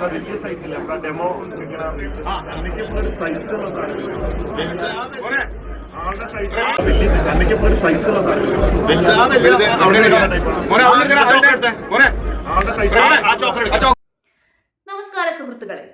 അത്ര വലിയ സൈസില്ല നമ്മുടെ ഡെമോ ഇങ്ങനെ ആ അന്നയ്ക്ക് ഒരു സൈസ് ഉള്ള സാധനം. ആളുടെ സൈസ് വലിയ സൈസ് അന്നയ്ക്ക് ഒരു സൈസ് ഉള്ള സാധനം. ആളുടെ സൈസ് നമസ്കാരം സുഹൃത്തുക്കളെ.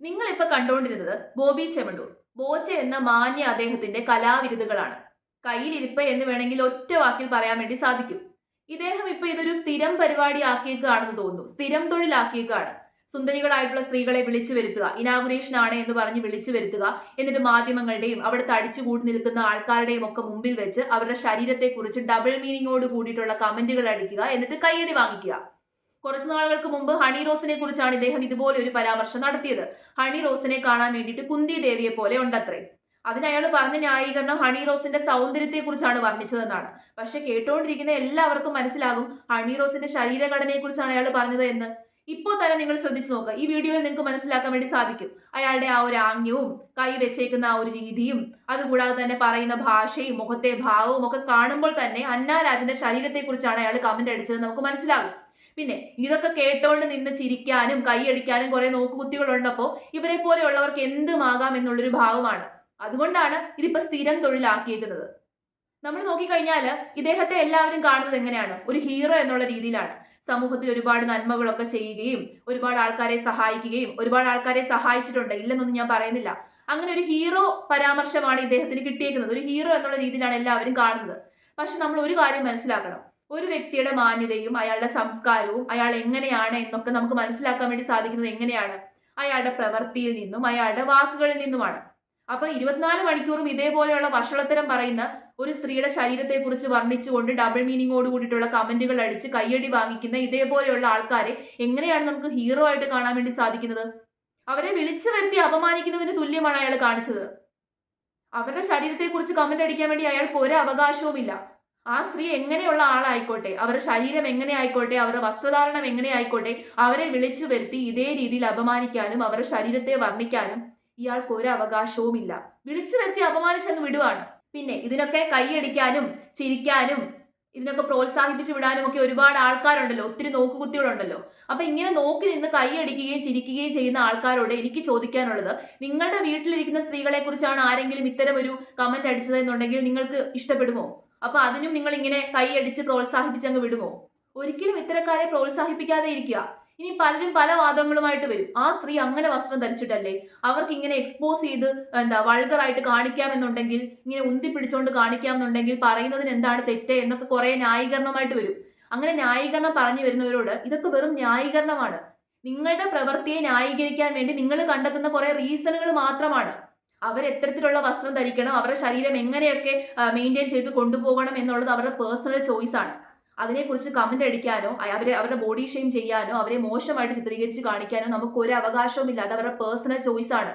നിങ്ങൾ ഇപ്പൊ കണ്ടുകൊണ്ടിരുന്നത് ബോബി ചെമണ്ടൂർ ബോച്ച എന്ന മാന്യ അദ്ദേഹത്തിന്റെ കലാവിരുതുകളാണ് കയ്യിലിരിപ്പ് എന്ന് വേണമെങ്കിൽ ഒറ്റ വാക്കിൽ പറയാൻ വേണ്ടി സാധിക്കും. ഇദ്ദേഹം ഇപ്പൊ ഇതൊരു സ്ഥിരം പരിപാടി ആക്കിയേക്കാണെന്ന് തോന്നുന്നു. സ്ഥിരം തൊഴിലാക്കിയേക്കാണ്. സുന്ദരികളായിട്ടുള്ള സ്ത്രീകളെ വിളിച്ചു വരുത്തുക. ഇനാഗുറേഷൻ ആണ് എന്ന് പറഞ്ഞ് വിളിച്ചു വരുത്തുക. എന്നിട്ട് മാധ്യമങ്ങളുടെയും അവിടെ തടിച്ചു കൂടി നിൽക്കുന്ന ആൾക്കാരുടെയും ഒക്കെ മുമ്പിൽ വെച്ച് അവരുടെ ശരീരത്തെ കുറിച്ച് ഡബിൾ മീനിങ്ങോട് കൂടിയിട്ടുള്ള കമന്റുകൾ അടിക്കുക. എന്നിട്ട് കയ്യടി വാങ്ങിക്കുക. കുറച്ച് നാളുകൾക്ക് മുമ്പ് ഹണി റോസിനെ കുറിച്ചാണ് ഇദ്ദേഹം ഇതുപോലെ ഒരു പരാമർശം നടത്തിയത്. ഹണി റോസിനെ കാണാൻ വേണ്ടിയിട്ട് കുന്തി ദേവിയെ പോലെ ഉണ്ടത്രേ. അതിന് അയാൾ പറഞ്ഞ ന്യായീകരണം ഹണി റോസിന്റെ സൗന്ദര്യത്തെ കുറിച്ചാണ് വർണിച്ചതെന്നാണ്. പക്ഷെ കേട്ടോണ്ടിരിക്കുന്ന എല്ലാവർക്കും മനസ്സിലാകും ഹണി റോസിന്റെ ശരീരഘടനയെ കുറിച്ചാണ് അയാൾ പറഞ്ഞത് എന്ന്. ഇപ്പോൾ തന്നെ നിങ്ങൾ ശ്രദ്ധിച്ചു നോക്കുക. ഈ വീഡിയോയിൽ നിങ്ങൾക്ക് മനസ്സിലാക്കാൻ വേണ്ടി സാധിക്കും. അയാളുടെ ആ ഒരു ആംഗ്യവും കൈ വെച്ചേക്കുന്ന ആ ഒരു രീതിയും അതുകൂടാതെ തന്നെ പറയുന്ന ഭാഷയും മുഖത്തെ ഭാവവും ഒക്കെ കാണുമ്പോൾ തന്നെ അന്നാരാജന്റെ ശരീരത്തെക്കുറിച്ചാണ് അയാൾ കമന്റ് അടിച്ചത് നമുക്ക് മനസ്സിലാകും. പിന്നെ ഇതൊക്കെ കേട്ടോണ്ട് നിന്ന് ചിരിക്കാനും കൈയടിക്കാനും കുറെ നോക്കുകുത്തികളുണ്ടപ്പോൾ ഇവരെ പോലെയുള്ളവർക്ക് എന്തുമാകാം എന്നുള്ളൊരു ഭാവമാണ്. അതുകൊണ്ടാണ് ഇതിപ്പോ സ്ഥിരം തൊഴിലാക്കിയേക്കുന്നത്. നമ്മൾ നോക്കിക്കഴിഞ്ഞാൽ ഇദ്ദേഹത്തെ എല്ലാവരും കാണുന്നത് എങ്ങനെയാണ്? ഒരു ഹീറോ എന്നുള്ള രീതിയിലാണ്. സമൂഹത്തിൽ ഒരുപാട് നന്മകളൊക്കെ ചെയ്യുകയും ഒരുപാട് ആൾക്കാരെ സഹായിക്കുകയും ഒരുപാട് ആൾക്കാരെ സഹായിച്ചിട്ടുണ്ട്. ഇല്ലെന്നൊന്നും ഞാൻ പറയുന്നില്ല. അങ്ങനെ ഒരു ഹീറോ പരാമർശമാണ് ഇദ്ദേഹത്തിന് കിട്ടിയേക്കുന്നത്. ഒരു ഹീറോ എന്നുള്ള രീതിയിലാണ് എല്ലാവരും കാണുന്നത്. പക്ഷെ നമ്മൾ ഒരു കാര്യം മനസ്സിലാക്കണം. ഒരു വ്യക്തിയുടെ മാന്യതയും അയാളുടെ സംസ്കാരവും അയാൾ എങ്ങനെയാണ് എന്നൊക്കെ നമുക്ക് മനസ്സിലാക്കാൻ വേണ്ടി സാധിക്കുന്നത് എങ്ങനെയാണ്? അയാളുടെ പ്രവൃത്തിയിൽ നിന്നും അയാളുടെ വാക്കുകളിൽ നിന്നുമാണ്. അപ്പൊ ഇരുപത്തിനാല് മണിക്കൂറും ഇതേപോലെയുള്ള വഷളത്തരം പറയുന്ന ഒരു സ്ത്രീയുടെ ശരീരത്തെക്കുറിച്ച് വർണിച്ചുകൊണ്ട് ഡബിൾ മീനിങ്ങോട് കൂടിയിട്ടുള്ള കമന്റുകൾ അടിച്ച് കയ്യടി വാങ്ങിക്കുന്ന ഇതേപോലെയുള്ള ആൾക്കാരെ എങ്ങനെയാണ് നമുക്ക് ഹീറോ ആയിട്ട് കാണാൻ വേണ്ടി സാധിക്കുന്നത്? അവരെ വിളിച്ചു വരുത്തി അപമാനിക്കുന്നതിന് തുല്യമാണ് അയാൾ കാണിച്ചത്. അവരുടെ ശരീരത്തെക്കുറിച്ച് കമന്റ് അടിക്കാൻ വേണ്ടി അയാൾക്ക് ഒരു അവകാശവുമില്ല. ആ സ്ത്രീ എങ്ങനെയുള്ള ആളായിക്കോട്ടെ അവരുടെ ശരീരം എങ്ങനെ ആയിക്കോട്ടെ അവരുടെ വസ്ത്രധാരണം എങ്ങനെ ആയിക്കോട്ടെ അവരെ വിളിച്ചു വരുത്തി ഇതേ രീതിയിൽ അപമാനിക്കാനും അവരുടെ ശരീരത്തെ വർണിക്കാനും ഇയാൾക്ക് ഒരു അവകാശവുമില്ല. വിളിച്ചു വരുത്തി അപമാനിച്ചങ്ങ് വിടുവാണ്. പിന്നെ ഇതിനൊക്കെ കൈയടിക്കാനും ചിരിക്കാനും ഇതിനൊക്കെ പ്രോത്സാഹിപ്പിച്ചു വിടാനും ഒക്കെ ഒരുപാട് ആൾക്കാരുണ്ടല്ലോ. ഒത്തിരി നോക്കുകുത്തികളുണ്ടല്ലോ. അപ്പൊ ഇങ്ങനെ നോക്കി നിന്ന് കൈയടിക്കുകയും ചിരിക്കുകയും ചെയ്യുന്ന ആൾക്കാരോട് എനിക്ക് ചോദിക്കാനുള്ളത് നിങ്ങളുടെ വീട്ടിലിരിക്കുന്ന സ്ത്രീകളെ കുറിച്ചാണ് ആരെങ്കിലും ഇത്തരം ഒരു കമന്റ് അടിച്ചതെന്നുണ്ടെങ്കിൽ നിങ്ങൾക്ക് ഇഷ്ടപ്പെടുമോ? അപ്പൊ അതിനും നിങ്ങൾ ഇങ്ങനെ കൈയടിച്ച് പ്രോത്സാഹിപ്പിച്ചങ്ങ് വിടുമോ? ഒരിക്കലും ഇത്തരക്കാരെ പ്രോത്സാഹിപ്പിക്കാതെ ഇരിക്കുക. ഇനി പലരും പല വാദങ്ങളുമായിട്ട് വരും. ആ സ്ത്രീ അങ്ങനെ വസ്ത്രം ധരിച്ചിട്ടല്ലേ? അവർക്ക് ഇങ്ങനെ എക്സ്പോസ് ചെയ്ത് എന്താ വൾഗറായിട്ട് കാണിക്കാമെന്നുണ്ടെങ്കിൽ ഇങ്ങനെ ഉന്തി പിടിച്ചുകൊണ്ട് കാണിക്കാമെന്നുണ്ടെങ്കിൽ പറയുന്നതിന് എന്താണ് തെറ്റ് എന്നൊക്കെ കുറെ ന്യായീകരണമായിട്ട് വരും. അങ്ങനെ ന്യായീകരണം പറഞ്ഞു വരുന്നവരോട് ഇതൊക്കെ വെറും ന്യായീകരണമാണ്. നിങ്ങളുടെ പ്രവൃത്തിയെ ന്യായീകരിക്കാൻ വേണ്ടി നിങ്ങൾ കണ്ടെത്തുന്ന കുറെ റീസണുകൾ മാത്രമാണ്. അവർ എത്തരത്തിലുള്ള വസ്ത്രം ധരിക്കണം അവരുടെ ശരീരം എങ്ങനെയൊക്കെ മെയിന്റെയിൻ ചെയ്ത് കൊണ്ടുപോകണം എന്നുള്ളത് അവരുടെ പേഴ്സണൽ ചോയ്സാണ് അതിനെക്കുറിച്ച് കമന്റ് അടിക്കാനോ അവരെ അവരുടെ ബോഡി ഷെയിം ചെയ്യാനോ അവരെ മോശമായിട്ട് ചിത്രീകരിച്ച് കാണിക്കാനോ നമുക്ക് ഒരു അവകാശവുമില്ല. അത് അവരുടെ പേഴ്സണൽ ചോയ്സ് ആണ്.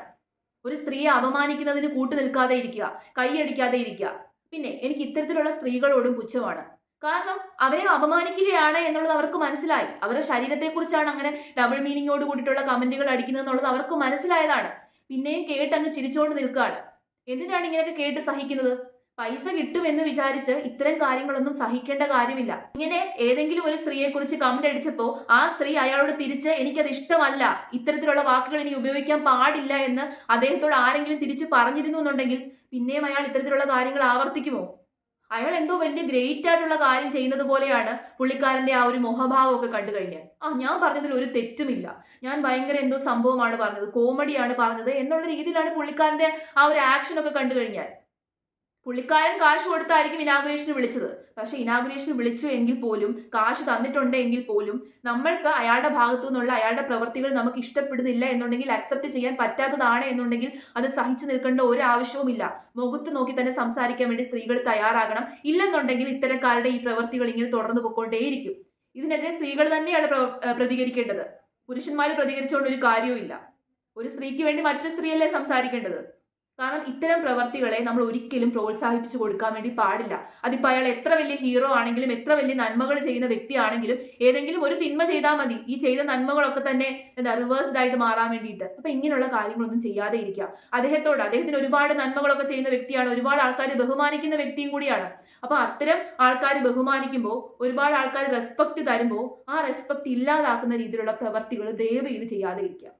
ഒരു സ്ത്രീയെ അപമാനിക്കുന്നതിന് കൂട്ടു നിൽക്കാതെ ഇരിക്കുക കൈയടിക്കാതെ ഇരിക്കുക. പിന്നെ എനിക്ക് ഇത്തരത്തിലുള്ള സ്ത്രീകളോടും പുച്ഛമാണ്. കാരണം അവരെ അപമാനിക്കുകയാണ് എന്നുള്ളത് അവർക്ക് മനസ്സിലായി. അവരുടെ ശരീരത്തെക്കുറിച്ചാണ് അങ്ങനെ ഡബിൾ മീനിങ്ങോട് കൂടിയിട്ടുള്ള കമന്റുകൾ അടിക്കുന്നത് എന്നുള്ളത് അവർക്ക് മനസ്സിലായതാണ്. പിന്നെയും കേട്ട് അങ്ങ് ചിരിച്ചുകൊണ്ട് നിൽക്കുകയാണ്. എന്തിനാണ് ഇങ്ങനെയൊക്കെ കേട്ട് സഹിക്കുന്നത്? പൈസ കിട്ടുമെന്ന് വിചാരിച്ച് ഇത്തരം കാര്യങ്ങളൊന്നും സഹിക്കേണ്ട കാര്യമില്ല. ഇങ്ങനെ ഏതെങ്കിലും ഒരു സ്ത്രീയെ കുറിച്ച് കമന്റ് അടിച്ചപ്പോൾ ആ സ്ത്രീ അയാളോട് തിരിച്ച് എനിക്കത് ഇഷ്ടമല്ല ഇത്തരത്തിലുള്ള വാക്കുകൾ ഇനി ഉപയോഗിക്കാൻ പാടില്ല എന്ന് അദ്ദേഹത്തോട് ആരെങ്കിലും തിരിച്ച് പറഞ്ഞിരുന്നു എന്നുണ്ടെങ്കിൽ പിന്നെയും അയാൾ ഇത്തരത്തിലുള്ള കാര്യങ്ങൾ ആവർത്തിക്കുമോ? അയാൾ എന്തോ വലിയ ഗ്രേറ്റ് ആയിട്ടുള്ള കാര്യം ചെയ്യുന്നത് പോലെയാണ് പുള്ളിക്കാരന്റെ ആ ഒരു മുഖഭാവമൊക്കെ കണ്ടു കഴിഞ്ഞാൽ. ആ ഞാൻ പറഞ്ഞതിൽ ഒരു തെറ്റുമില്ല. ഞാൻ ഭയങ്കര എന്തോ സംഭവമാണ് പറഞ്ഞത് കോമഡിയാണ് പറഞ്ഞത് എന്നുള്ള രീതിയിലാണ് പുള്ളിക്കാരന്റെ ആ ഒരു ആക്ഷൻ ഒക്കെ കണ്ടു കഴിഞ്ഞാൽ. പുള്ളിക്കാരൻ കാശ് കൊടുത്തായിരിക്കും ഇനാഗുറേഷന് വിളിച്ചത്. പക്ഷേ ഇനാഗുറേഷന് വിളിച്ചു എങ്കിൽ പോലും കാശ് തന്നിട്ടുണ്ട് എങ്കിൽ പോലും നമ്മൾക്ക് അയാളുടെ ഭാഗത്തു നിന്നുള്ള അയാളുടെ പ്രവൃത്തികൾ നമുക്ക് ഇഷ്ടപ്പെടുന്നില്ല എന്നുണ്ടെങ്കിൽ അക്സെപ്റ്റ് ചെയ്യാൻ പറ്റാത്തതാണ് എന്നുണ്ടെങ്കിൽ അത് സഹിച്ചു നിൽക്കേണ്ട ഒരു ആവശ്യവുമില്ല മുഖത്ത് നോക്കി തന്നെ സംസാരിക്കാൻ വേണ്ടി സ്ത്രീകൾ തയ്യാറാകണം. ഇല്ലെന്നുണ്ടെങ്കിൽ ഇത്തരക്കാരുടെ ഈ പ്രവൃത്തികൾ ഇങ്ങനെ തുടർന്നു പോയിക്കൊണ്ടേയിരിക്കും. ഇതിനെതിരെ സ്ത്രീകൾ തന്നെയാണ് പ്ര- പ്രതികരിക്കേണ്ടത്. പുരുഷന്മാർ പ്രതികരിച്ചുകൊണ്ട് ഒരു കാര്യവുമില്ല. ഒരു സ്ത്രീക്ക് വേണ്ടി മറ്റൊരു സ്ത്രീയല്ലേ സംസാരിക്കേണ്ടത്? കാരണം ഇത്തരം പ്രവർത്തികളെ നമ്മൾ ഒരിക്കലും പ്രോത്സാഹിപ്പിച്ചു കൊടുക്കാൻ വേണ്ടി പാടില്ല. അതിപ്പോൾ അയാൾ എത്ര വലിയ ഹീറോ ആണെങ്കിലും എത്ര വലിയ നന്മകൾ ചെയ്യുന്ന വ്യക്തിയാണെങ്കിലും ഏതെങ്കിലും ഒരു തിന്മ ചെയ്താൽ മതി. ഈ ചെയ്ത നന്മകളൊക്കെ തന്നെ എന്താ റിവേഴ്സ്ഡ് ആയിട്ട് മാറാൻ വേണ്ടിയിട്ട്. അപ്പം ഇങ്ങനെയുള്ള കാര്യങ്ങളൊന്നും ചെയ്യാതെ ഇരിക്കുക. അദ്ദേഹത്തോട് അദ്ദേഹത്തിന് ഒരുപാട് നന്മകളൊക്കെ ചെയ്യുന്ന വ്യക്തിയാണ് ഒരുപാട് ആൾക്കാർ ബഹുമാനിക്കുന്ന വ്യക്തിയും കൂടിയാണ്. അപ്പൊ അത്തരം ആൾക്കാർ ബഹുമാനിക്കുമ്പോൾ ഒരുപാട് ആൾക്കാർ റെസ്പെക്ട് തരുമ്പോൾ ആ റെസ്പെക്ട് ഇല്ലാതാക്കുന്ന രീതിയിലുള്ള പ്രവർത്തികൾ ദയവ് ചെയ്ത് ചെയ്യാതെ ഇരിക്കുക.